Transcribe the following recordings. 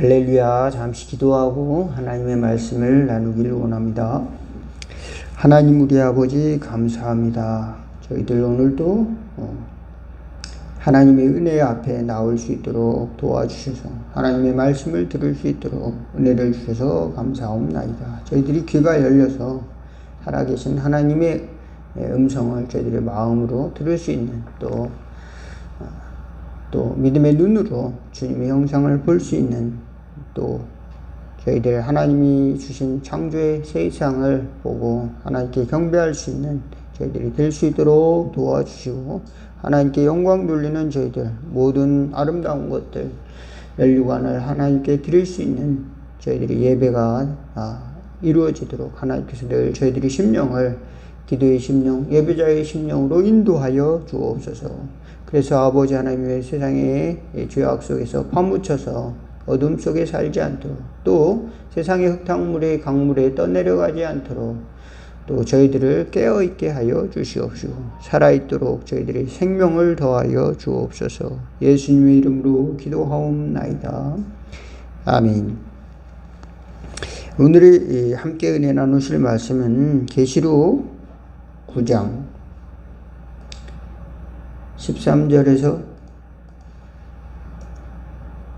할렐루야. 잠시 기도하고 하나님의 말씀을 나누기를 원합니다. 하나님 우리 아버지 감사합니다. 저희들 오늘도 어, 하나님의 은혜 앞에 나올 수 있도록 도와주셔서 하나님의 말씀을 들을 수 있도록 은혜를 주셔서 감사옵나이다. 저희들이 귀가 열려서 살아계신 하나님의 음성을 저희들의 마음으로 들을 수 있는 또 또 믿음의 눈으로 주님의 형상을 볼 수 있는 또 저희들 하나님이 주신 창조의 세상을 보고 하나님께 경배할 수 있는 저희들이 될 수 있도록 도와주시고 하나님께 영광 돌리는 저희들 모든 아름다운 것들 멸류관을 하나님께 드릴 수 있는 저희들이 예배가 아, 이루어지도록 하나님께서 늘 저희들이 심령을 기도의 심령, 예배자의 심령으로 인도하여 주옵소서. 그래서 아버지 하나님의 세상의 죄악 속에서 파묻혀서 어둠 속에 살지 않도록 또 세상의 흙탕물의 강물에 떠내려가지 않도록 또 저희들을 깨어 있게 하여 주시옵시고 살아 있도록 저희들의 생명을 더하여 주옵소서 예수님의 이름으로 기도하옵나이다. 아멘. 오늘 함께 은혜 나누실 말씀은 계시록 9장 13절에서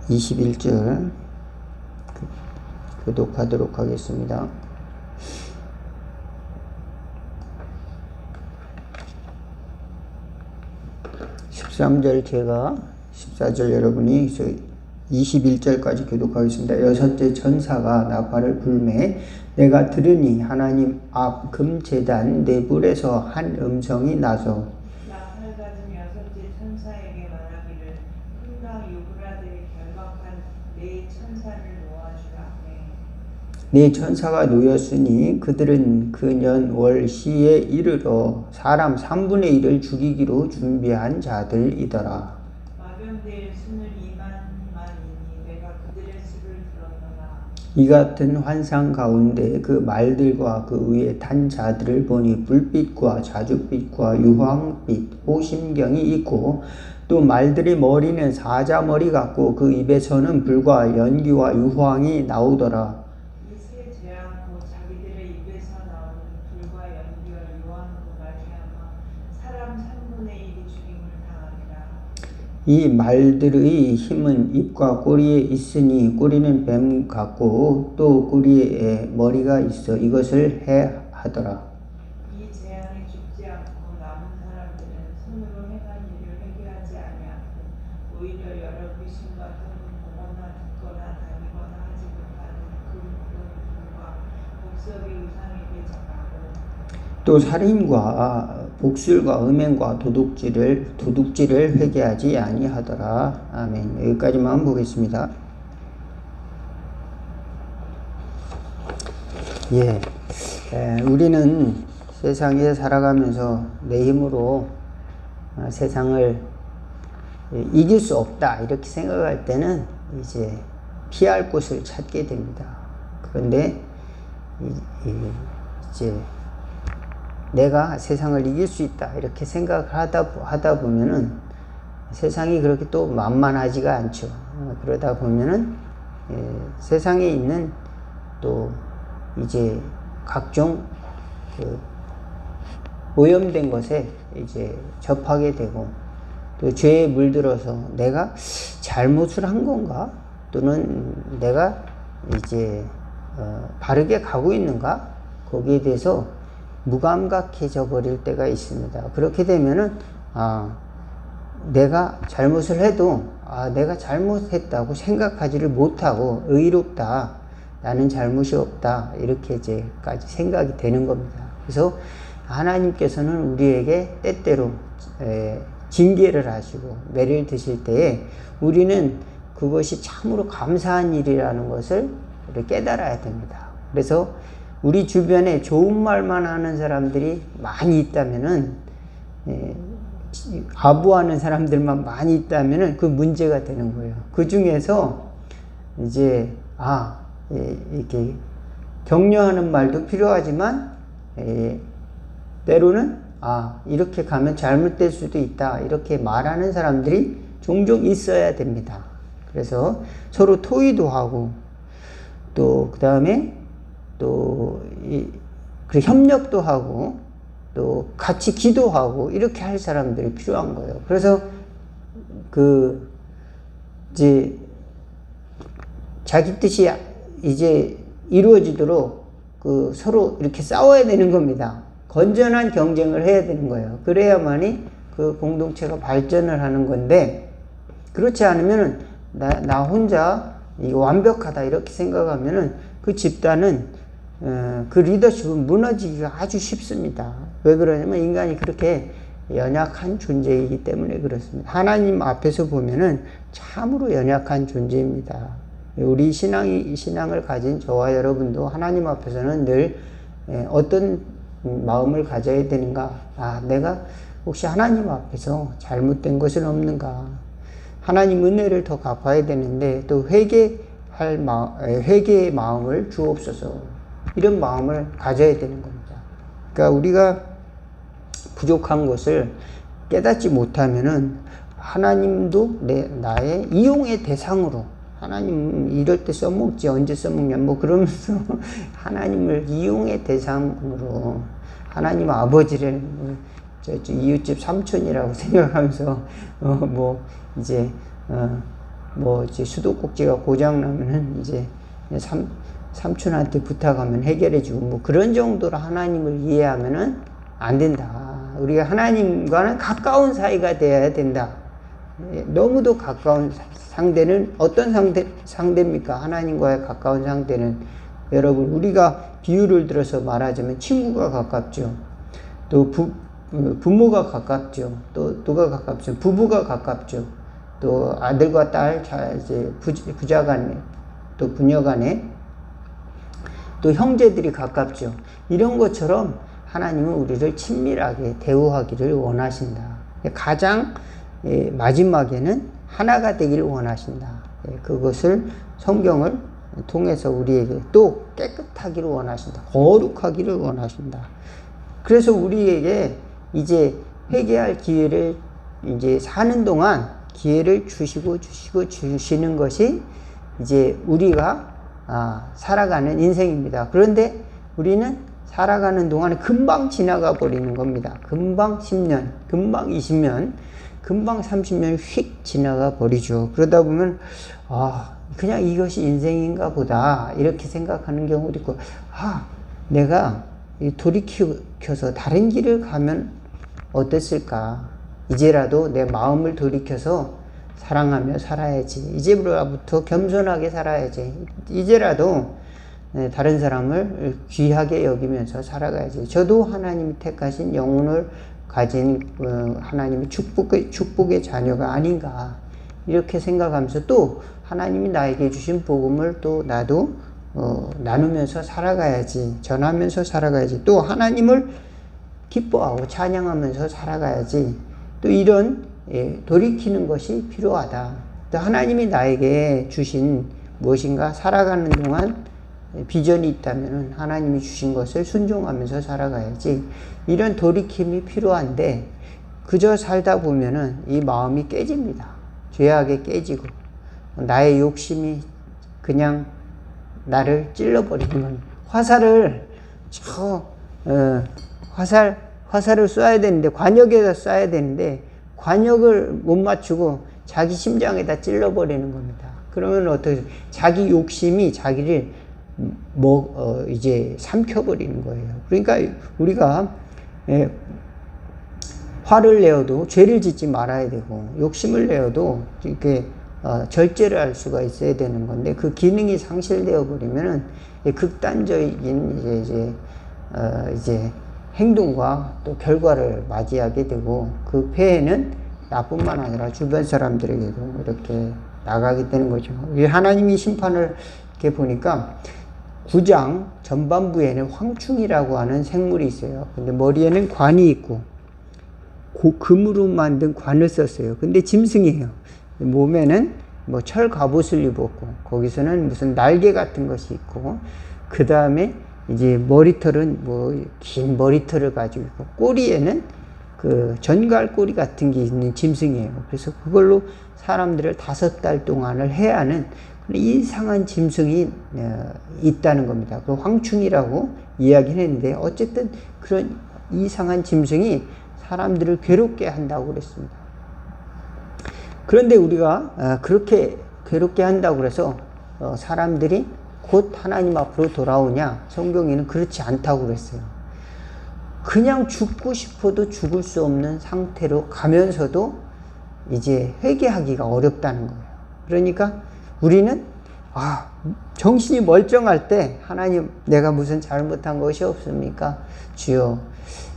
21절 교독하도록 하겠습니다. 13절 제가 14절 여러분이 21절까지 교독하겠습니다. 여섯째 천사가 나팔을 불매 내가 들으니 하나님 앞 금재단 내불에서 한 음성이 나서 나팔 가진 여섯째 천사에게 말하기를 큰강 유브라데에 결박한 네 천사를 놓아주라. 네. 네 천사가 놓였으니 그들은 그년 월 시에 이르러 사람 3분의 1을 죽이기로 준비한 자들이더라. 이 같은 환상 가운데 그 말들과 그 위에 탄 자들을 보니 불빛과 자줏빛과 유황빛, 호심경이 있고 또 말들의 머리는 사자 머리 같고 그 입에서는 불과 연기와 유황이 나오더라. 이 세 재앙 곧 자기들의 입에서 나오는 불과 연기와 유황으로 말미암아 사람 3분의 1이 죽임을 당하리라. 이 말들의 힘은 입과 꼬리에 있으니 꼬리는 뱀 같고 또 꼬리에 머리가 있어 이것을 해 하더라. 이 재앙에 죽지 않고 남은 사람들은 손으로 행한 일을 회개하지 아니하고 오히려 여러 귀신과 또는 보거나 듣거나 다니거나 하지 못하는 금은 불과 목석의 우상에게 절하고 또 살인과 복술과 음행과 도둑질을 도둑질을 회개하지 아니하더라. 아멘. 여기까지만 보겠습니다. 예, 에, 우리는 세상에 살아가면서 내 힘으로 어, 세상을 예, 이길 수 없다 이렇게 생각할 때는 이제 피할 곳을 찾게 됩니다. 그런데 이, 이, 이제 내가 세상을 이길 수 있다 이렇게 생각을 하다 하다 보면은 세상이 그렇게 또 만만하지가 않죠. 어, 그러다 보면은 예, 세상에 있는 또 이제 각종 그 오염된 것에 이제 접하게 되고 또 죄에 물들어서 내가 잘못을 한 건가 또는 내가 이제 어, 바르게 가고 있는가 거기에 대해서 무감각해져 버릴 때가 있습니다. 그렇게 되면은 아 내가 잘못을 해도 아 내가 잘못했다고 생각하지를 못하고 의롭다 나는 잘못이 없다 이렇게 이제까지 생각이 되는 겁니다. 그래서 하나님께서는 우리에게 때때로 에, 징계를 하시고 매를 드실 때에 우리는 그것이 참으로 감사한 일이라는 것을 깨달아야 됩니다. 그래서 우리 주변에 좋은 말만 하는 사람들이 많이 있다면은 에, 아부하는 사람들만 많이 있다면은 그 문제가 되는 거예요. 그 중에서 이제 아 예, 이렇게 격려하는 말도 필요하지만 예, 때로는 아 이렇게 가면 잘못될 수도 있다 이렇게 말하는 사람들이 종종 있어야 됩니다. 그래서 서로 토의도 하고 또 그 다음에 또이 그 협력도 하고 또 같이 기도하고 이렇게 할 사람들이 필요한 거예요. 그래서 그 이제 자기 뜻이 이제 이루어지도록 그 서로 이렇게 싸워야 되는 겁니다. 건전한 경쟁을 해야 되는 거예요. 그래야만이 그 공동체가 발전을 하는 건데 그렇지 않으면은 나, 나 혼자 완벽하다 이렇게 생각하면은 그 집단은 어, 그 리더십은 무너지기가 아주 쉽습니다. 왜 그러냐면 인간이 그렇게 연약한 존재이기 때문에 그렇습니다. 하나님 앞에서 보면은 참으로 연약한 존재입니다. 우리 신앙이 신앙을 가진 저와 여러분도 하나님 앞에서는 늘 에, 어떤 마음을 가져야 되는가? 아, 내가 혹시 하나님 앞에서 잘못된 것은 없는가? 하나님 은혜를 더 갚아야 되는데 또 회개할 마, 에, 회개의 마음을 주옵소서. 이런 마음을 가져야 되는 겁니다. 그러니까 우리가 부족한 것을 깨닫지 못하면은 하나님도 내, 나의 이용의 대상으로 하나님 이럴 때 써먹지 언제 써먹냐 뭐 그러면서 하나님을 이용의 대상으로 하나님 아버지를 뭐 저, 저 이웃집 삼촌이라고 생각하면서 어 뭐 이제 어 뭐 이제 수도꼭지가 고장 나면은 이제 삼 삼촌한테 부탁하면 해결해주고 뭐 그런 정도로 하나님을 이해하면은 안 된다. 우리가 하나님과는 가까운 사이가 되어야 된다. 예, 너무도 가까운 상대는 어떤 상대 상대입니까? 하나님과의 가까운 상대는 여러분 우리가 비유를 들어서 말하자면 친구가 가깝죠. 또 부, 어, 부모가 가깝죠. 또 누가 가깝죠? 부부가 가깝죠. 또 아들과 딸, 자, 이제 부자 간에 또 부녀 간에 또 형제들이 가깝죠. 이런 것처럼 하나님은 우리를 친밀하게 대우하기를 원하신다. 가장 예, 마지막에는 하나가 되기를 원하신다. 예, 그것을 성경을 통해서 우리에게 또 깨끗하기를 원하신다. 거룩하기를 원하신다. 그래서 우리에게 이제 회개할 기회를 이제 사는 동안 기회를 주시고 주시고 주시는 것이 이제 우리가 아, 살아가는 인생입니다. 그런데 우리는 살아가는 동안에 금방 지나가 버리는 겁니다. 금방 10년, 금방 20년, 금방 30년 휙 지나가 버리죠. 그러다 보면, 아, 그냥 이것이 인생인가 보다. 이렇게 생각하는 경우도 있고, 아, 내가 돌이켜서 다른 길을 가면 어땠을까? 이제라도 내 마음을 돌이켜서 사랑하며 살아야지. 이제부터 겸손하게 살아야지. 이제라도 네, 다른 사람을 귀하게 여기면서 살아가야지. 저도 하나님이 택하신 영혼을 가진 어, 하나님의 축복의, 축복의 자녀가 아닌가. 이렇게 생각하면서 또 하나님이 나에게 주신 복음을 또 나도 어, 나누면서 살아가야지. 전하면서 살아가야지. 또 하나님을 기뻐하고 찬양하면서 살아가야지. 또 이런 예, 돌이키는 것이 필요하다. 또 하나님이 나에게 주신 무엇인가 살아가는 동안 비전이 있다면 하나님이 주신 것을 순종하면서 살아가야지. 이런 돌이킴이 필요한데 그저 살다 보면은 이 마음이 깨집니다. 죄악에 깨지고 나의 욕심이 그냥 나를 찔러버리는 건 화살을 저 어, 화살 화살을 쏴야 되는데 관역에다 쏴야 되는데 관역을 못 맞추고 자기 심장에다 찔러버리는 겁니다. 그러면 어떻게 자기 욕심이 자기를 뭐 어, 이제 삼켜버리는 거예요. 그러니까 우리가 예, 화를 내어도 죄를 짓지 말아야 되고 욕심을 내어도 이렇게 어, 절제를 할 수가 있어야 되는 건데 그 기능이 상실되어 버리면은 극단적인 이제 이제 어, 이제 행동과 또 결과를 맞이하게 되고 그 폐해는 나뿐만 아니라 주변 사람들에게도 이렇게 나가게 되는 거죠. 하나님이 심판을 이렇게 보니까 9장 전반부에는 황충이라고 하는 생물이 있어요. 근데 머리에는 관이 있고 고, 금으로 만든 관을 썼어요. 근데 짐승이에요. 몸에는 뭐 철 갑옷을 입었고 거기서는 무슨 날개 같은 것이 있고 그 다음에 이제 머리털은 뭐 긴 머리털을 가지고 있고 꼬리에는 그 전갈 꼬리 같은 게 있는 짐승이에요. 그래서 그걸로 사람들을 다섯 달 동안을 해야 하는 그런 이상한 짐승이 어, 있다는 겁니다. 그 황충이라고 이야기를 했는데 어쨌든 그런 이상한 짐승이 사람들을 괴롭게 한다고 그랬습니다. 그런데 우리가 어, 그렇게 괴롭게 한다고 그래서 어, 사람들이 곧 하나님 앞으로 돌아오냐? 성경에는 그렇지 않다고 그랬어요. 그냥 죽고 싶어도 죽을 수 없는 상태로 가면서도 이제 회개하기가 어렵다는 거예요. 그러니까 우리는 아, 정신이 멀쩡할 때 하나님 내가 무슨 잘못한 것이 없습니까? 주여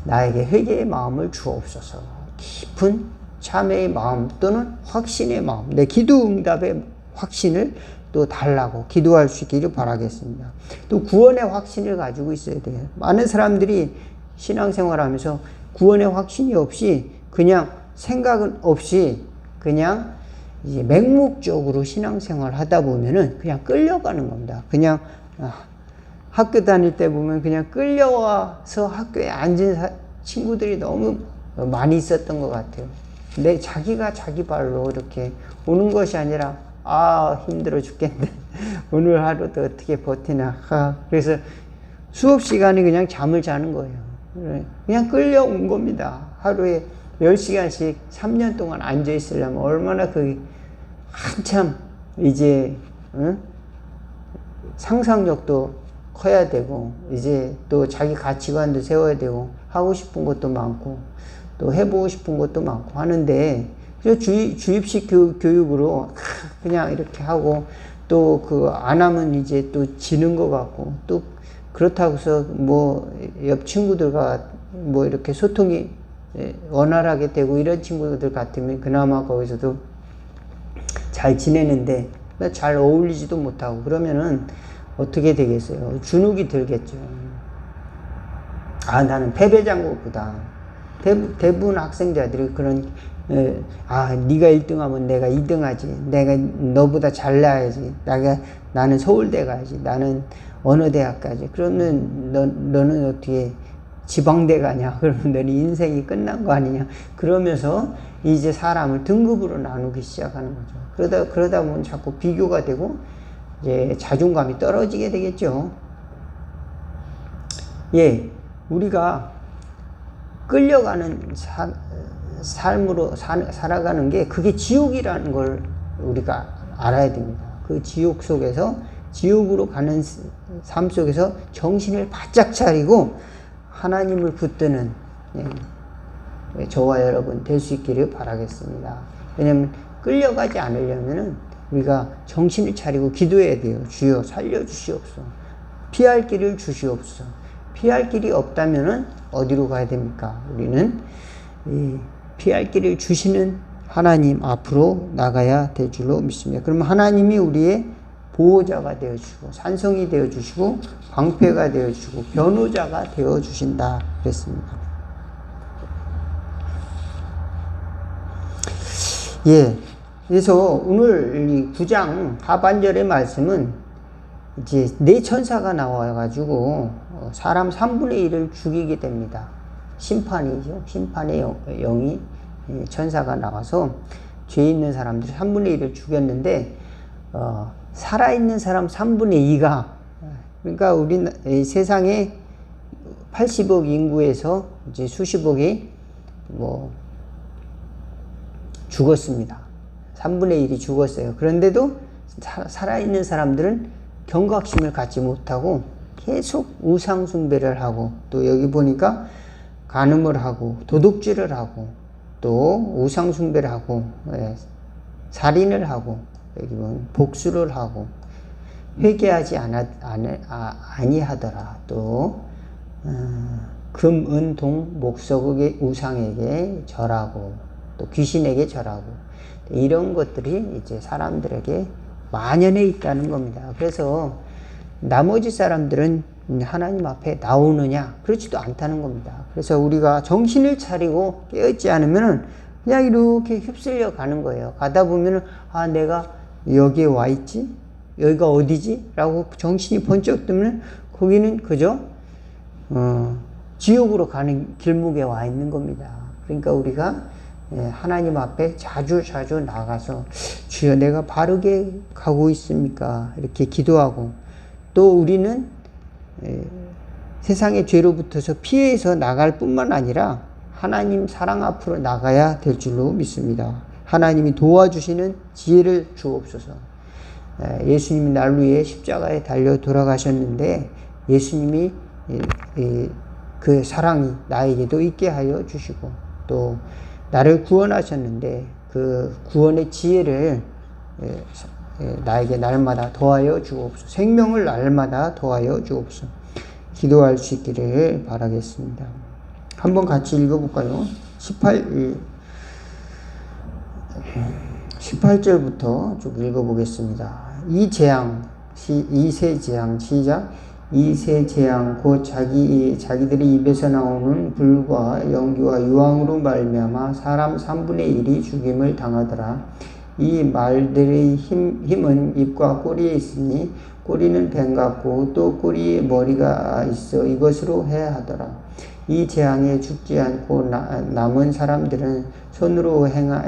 나에게 회개의 마음을 주옵소서. 깊은 참회의 마음 또는 확신의 마음, 내 기도 응답의 확신을 또 달라고 기도할 수 있기를 바라겠습니다. 또 구원의 확신을 가지고 있어야 돼요. 많은 사람들이 신앙생활 하면서 구원의 확신이 없이 그냥 생각은 없이 그냥 이제 맹목적으로 신앙생활 하다 보면은 그냥 끌려가는 겁니다. 그냥 아, 학교 다닐 때 보면 그냥 끌려와서 학교에 앉은 사- 친구들이 너무 많이 있었던 것 같아요. 근데 자기가 자기 발로 이렇게 오는 것이 아니라 아 힘들어 죽겠네. 오늘 하루도 어떻게 버티나. 아, 그래서 수업 시간에 그냥 잠을 자는 거예요. 그냥 끌려온 겁니다. 하루에 10시간씩 3년 동안 앉아 있으려면 얼마나 그 한참 이제 응? 상상력도 커야 되고 이제 또 자기 가치관도 세워야 되고 하고 싶은 것도 많고 또 해보고 싶은 것도 많고 하는데 그래서 주입, 주입식 교육, 교육으로 그냥 이렇게 하고 또 그 안 하면 이제 또 지는 것 같고 또 그렇다고 해서 뭐 옆 친구들과 뭐 이렇게 소통이 예, 원활하게 되고 이런 친구들 같으면 그나마 거기서도 잘 지내는데 잘 어울리지도 못하고 그러면은 어떻게 되겠어요? 주눅이 들겠죠. 아 나는 패배장국보다 대부, 대부분 학생자들이 그런 에, 아 네가 1등하면 내가 2등하지. 내가 너보다 잘나야지. 내가 나는 서울대 가야지. 나는 어느 대학 가지. 그러면 너, 너는 어떻게 지방대 가냐? 그러면 너는 인생이 끝난 거 아니냐? 그러면서 이제 사람을 등급으로 나누기 시작하는 거죠. 그러다 그러다 보면 자꾸 비교가 되고 이제 자존감이 떨어지게 되겠죠. 예. 우리가 끌려가는 사, 삶으로 사, 살아가는 게 그게 지옥이라는 걸 우리가 알아야 됩니다. 그 지옥 속에서 지옥으로 가는 삶 속에서 정신을 바짝 차리고 하나님을 붙드는 예, 저와 여러분 될 수 있기를 바라겠습니다. 왜냐하면 끌려가지 않으려면은 우리가 정신을 차리고 기도해야 돼요. 주여 살려주시옵소서. 피할 길을 주시옵소서. 피할 길이 없다면은 어디로 가야 됩니까? 우리는 이 피할 길을 주시는 하나님 앞으로 나가야 될 줄로 믿습니다. 그러면 하나님이 우리의 보호자가 되어 주시고 산성이 되어 주시고 방패가 되어 주시고 변호자가 되어 주신다 그랬습니다. 예. 그래서 오늘 이 9장 하반절의 말씀은 이제 네 천사가 나와가지고 어, 사람 3분의 1을 죽이게 됩니다. 심판이죠. 심판의 영, 영이 예, 천사가 나와서 죄 있는 사람들 3분의 1을 죽였는데 어, 살아있는 사람 3분의 2가 그러니까 우리 세상에 80억 인구에서 이제 수십억이 뭐 죽었습니다. 3분의 1이 죽었어요. 그런데도 사- 살아있는 사람들은 경각심을 갖지 못하고 계속 우상숭배를 하고 또 여기 보니까 간음을 하고 도둑질을 하고 또 우상숭배를 하고 예, 살인을 하고 여기 보면 복수를 하고 회개하지 않아, 안, 아, 아니하더라 또 어, 금, 은, 동, 목석의 우상에게 절하고 또 귀신에게 절하고 이런 것들이 이제 사람들에게 만연해 있다는 겁니다. 그래서 나머지 사람들은 하나님 앞에 나오느냐? 그렇지도 않다는 겁니다. 그래서 우리가 정신을 차리고 깨어있지 않으면 그냥 이렇게 휩쓸려 가는 거예요. 가다 보면은 아, 내가 여기에 와 있지? 여기가 어디지? 라고 정신이 번쩍 뜨면 거기는 그저 어, 지옥으로 가는 길목에 와 있는 겁니다. 그러니까 우리가 예, 하나님 앞에 자주 자주 나가서 주여 내가 바르게 가고 있습니까? 이렇게 기도하고 또 우리는 예, 세상의 죄로부터서 피해서 나갈 뿐만 아니라 하나님 사랑 앞으로 나가야 될 줄로 믿습니다. 하나님이 도와주시는 지혜를 주옵소서. 에, 예수님이 날 위해 십자가에 달려 돌아가셨는데 예수님이 그 사랑이 나에게도 있게 하여 주시고 또 나를 구원하셨는데 그 구원의 지혜를 에, 나에게 날마다 더하여 주옵소서. 생명을 날마다 더하여 주옵소서. 기도할 수 있기를 바라겠습니다. 한번 같이 읽어볼까요? 18, 18절부터 쭉 읽어보겠습니다. 이 재앙, 시, 이세 재앙, 시작. 이세 재앙, 곧 자기, 자기들의 입에서 나오는 불과 연기와 유황으로 말미암아 사람 3분의 1이 죽임을 당하더라. 이 말들의 힘, 힘은 입과 꼬리에 있으니 꼬리는 뱀 같고 또 꼬리에 머리가 있어 이것으로 해야 하더라. 이 재앙에 죽지 않고 나, 남은 사람들은 손으로 행하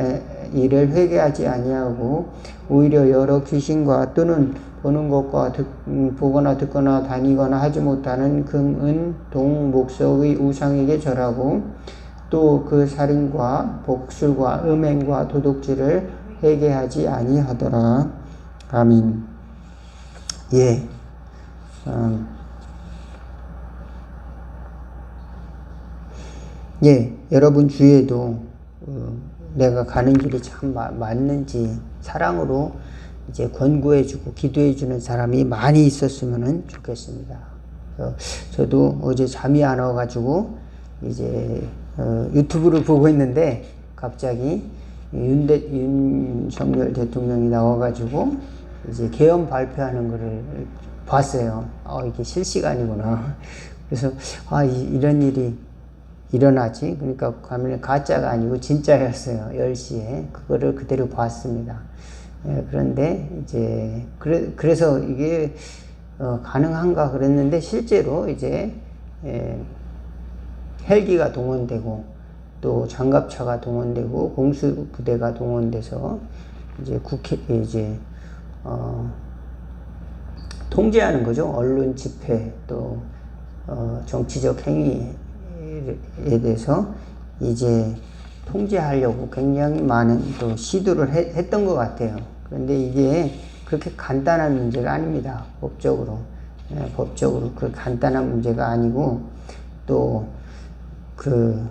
일을 회개하지 아니하고 오히려 여러 귀신과 또는 보는 것과 듣, 음, 보거나 듣거나 다니거나 하지 못하는 금, 은, 동, 목석의 우상에게 절하고 또 그 살인과 복술과 음행과 도둑질을 회개하지 아니하더라. 아민. 예. 음. 예, 여러분 주위에도 어, 내가 가는 길이 참 마- 맞는지 사랑으로 이제 권고해주고 기도해주는 사람이 많이 있었으면 좋겠습니다. 그래서 저도 어제 잠이 안 와가지고 이제 어, 유튜브를 보고 있는데 갑자기 윤대, 윤석열 대통령이 나와가지고 이제 개헌 발표하는 거를 봤어요. 어, 이게 실시간이구나. 그래서 아 이, 이런 일이 일어나지. 그러니까 가면 가짜가 아니고 진짜였어요. 10시에. 그거를 그대로 봤습니다. 예, 그런데 이제 그래, 그래서 이게 어, 가능한가 그랬는데 실제로 이제 예, 헬기가 동원되고 또 장갑차가 동원되고 공수부대가 동원돼서 이제 국회 이제 어, 통제하는 거죠. 언론 집회 또 어, 정치적 행위에 대해서 이제 통제하려고 굉장히 많은 또 시도를 해- 했던 것 같아요. 그런데 이게 그렇게 간단한 문제가 아닙니다. 법적으로. 예, 법적으로 그 간단한 문제가 아니고 또 그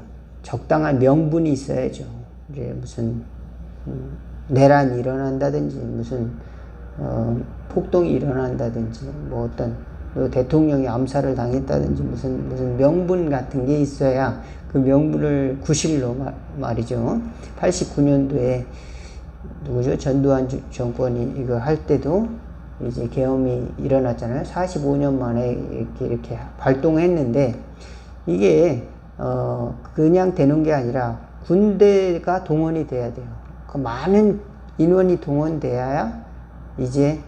적당한 명분이 있어야죠. 이제 무슨 음, 내란이 일어난다든지 무슨 어, 폭동이 일어난다든지 뭐 어떤 뭐 대통령이 암살을 당했다든지 무슨 무슨 명분 같은 게 있어야 그 명분을 구실로 마- 말이죠. 89년도에 누구죠? 전두환 주- 정권이 이거 할 때도 이제 계엄이 일어났잖아요. 45년 만에 이렇게 이렇게 발동했는데 이게 어 그냥 되는 게 아니라 군대가 동원이 돼야 돼요. 그 많은 인원이 동원돼야 이제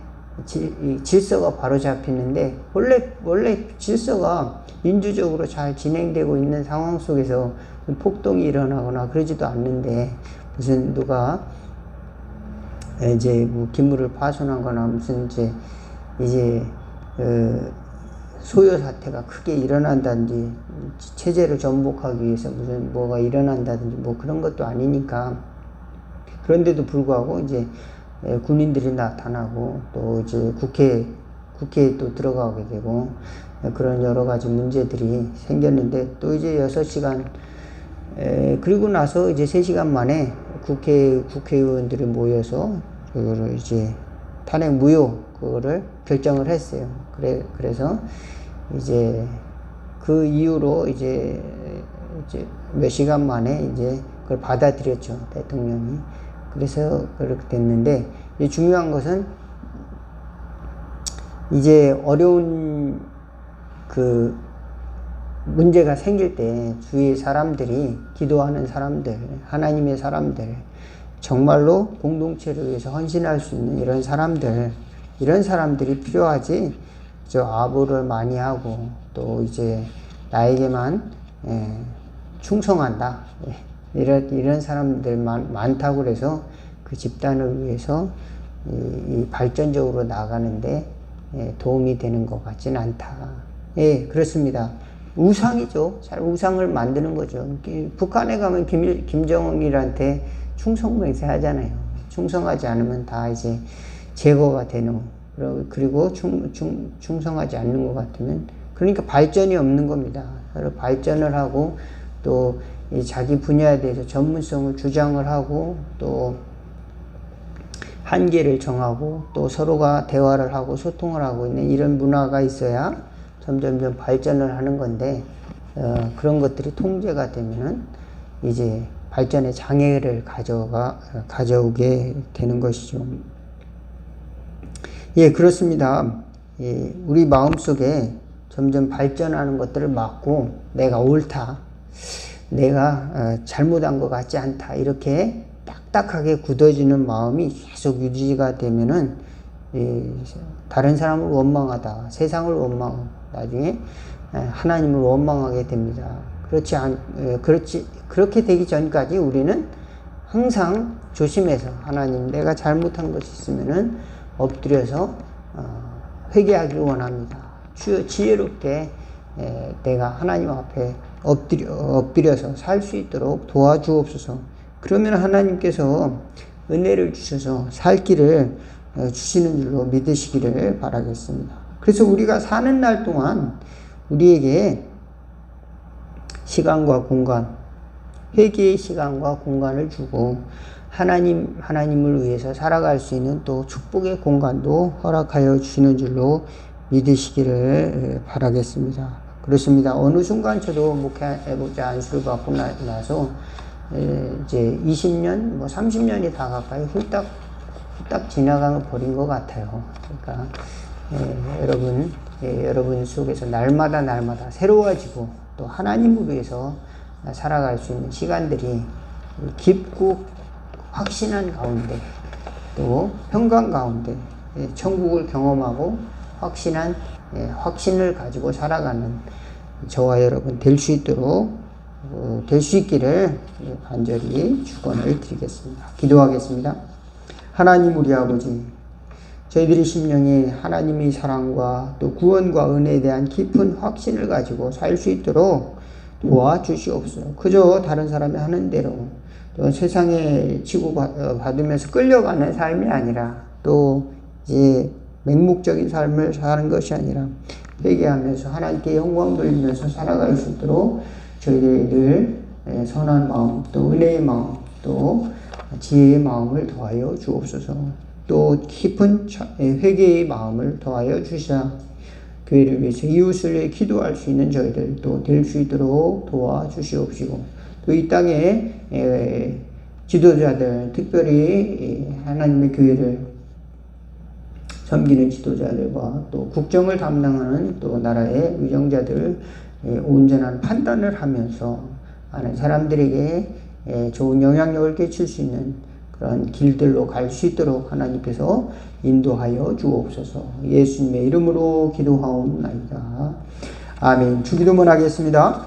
질, 이 질서가 바로 잡히는데 원래 원래 질서가 민주적으로 잘 진행되고 있는 상황 속에서 폭동이 일어나거나 그러지도 않는데 무슨 누가 이제 뭐 기물을 파손하거나 무슨 이제 이제 어, 소요 사태가 크게 일어난다든지 체제를 전복하기 위해서 무슨 뭐가 일어난다든지 뭐 그런 것도 아니니까 그런데도 불구하고 이제 예, 군인들이 나타나고 또 이제 국회 국회에 또 들어가게 되고 예, 그런 여러 가지 문제들이 생겼는데 또 이제 여섯 시간 에, 그리고 나서 이제 세 시간 만에 국회 국회의원들이 모여서 그거를 이제 탄핵 무효 그거를 결정을 했어요. 그래 그래서 이제 그 이후로 이제 이제 몇 시간 만에 이제 그걸 받아들였죠 대통령이. 그래서 그렇게 됐는데 이 중요한 것은 이제 어려운 그 문제가 생길 때 주위 사람들이 기도하는 사람들, 하나님의 사람들, 정말로 공동체를 위해서 헌신할 수 있는 이런 사람들, 이런 사람들이 필요하지. 저 아부를 많이 하고 또 이제 나에게만 예, 충성한다. 예, 이런 이런 사람들 많, 많다고 그래서 그 집단을 위해서 이, 이 발전적으로 나가는데 예, 도움이 되는 것 같지는 않다. 예, 그렇습니다. 우상이죠. 잘 우상을 만드는 거죠. 이 북한에 가면 김일, 김정은이한테 충성 맹세 하잖아요. 충성하지 않으면 다 이제 제거가 되는. 그리고- 충, 충, 충성하지 않는 것 같으면 그러니까 발전이 없는 겁니다. 서로 발전을 하고 또이 자기 분야에 대해서 전문성을 주장을 하고 또 한계를 정하고 또 서로가 대화를 하고 소통을 하고 있는 이런 문화가 있어야 점점점 발전을 하는 건데 어, 그런 것들이 통제가 되면은 이제 발전의 장애를 가져가 가져오게 되는 것이죠. 예, 그렇습니다. 예, 우리 마음속에 점점 발전하는 것들을 막고 내가 옳다. 내가 어, 잘못한 것 같지 않다. 이렇게 딱딱하게 굳어지는 마음이 계속 유지가 되면은 이 다른 사람을 원망하다. 세상을 원망, 나중에 에, 하나님을 원망하게 됩니다. 그렇지 않, 에, 그렇지, 그렇게 되기 전까지 우리는 항상 조심해서 하나님 내가 잘못한 것이 있으면은 엎드려서 어, 회개하기를 원합니다. 주여 지혜롭게 에, 내가 하나님 앞에 엎드려, 엎드려서 살 수 있도록 도와주옵소서. 그러면 하나님께서 은혜를 주셔서 살 길을 어, 주시는 줄로 믿으시기를 바라겠습니다. 그래서 우리가 사는 날 동안 우리에게 시간과 공간, 회개의 시간과 공간을 주고 하나님 하나님을 위해서 살아갈 수 있는 또 축복의 공간도 허락하여 주시는 줄로 믿으시기를 바라겠습니다. 그렇습니다. 어느 순간 저도 목회해보자 안수를 받고 나, 나서 에, 이제 20년, 뭐 30년이 다 가까이 훌딱 딱 지나가 버린 것 같아요. 그러니까 예, 여러분 예, 여러분 속에서 날마다 날마다 새로워지고 또 하나님을 위해서 살아갈 수 있는 시간들이 깊고 확신한 가운데 또 평강 가운데 예, 천국을 경험하고 확신한 예, 확신을 가지고 살아가는 저와 여러분 될 수 있도록 어, 될수 있기를 예, 간절히 축원을 드리겠습니다. 기도하겠습니다. 하나님 우리 아버지 저희들의 심령이 하나님의 사랑과 또 구원과 은혜에 대한 깊은 확신을 가지고 살 수 있도록 도와주시옵소서. 그저 다른 사람이 하는 대로 또 세상에 치고 받으면서 끌려가는 삶이 아니라 또 이제 맹목적인 삶을 사는 것이 아니라 회개하면서 하나님께 영광 돌리면서 살아갈 수 있도록 예, 선한 마음 또 은혜의 마음 또 지혜의 마음을 더하여 주옵소서. 또 깊은 회개의 마음을 더하여 주시라. 교회를 위해서 이웃을 위해 기도할 수 있는 저희들도 될수 있도록 도와주시옵시고 또 이 땅에 에, 지도자들 특별히 이 하나님의 교회를 섬기는 지도자들과 또 국정을 담당하는 또 나라의 의정자들 에, 온전한 판단을 하면서 많은 사람들에게 에, 좋은 영향력을 끼칠 수 있는 그런 길들로 갈 수 있도록 하나님께서 인도하여 주옵소서. 예수님의 이름으로 기도하옵나이다. 아멘. 주기도문 하겠습니다.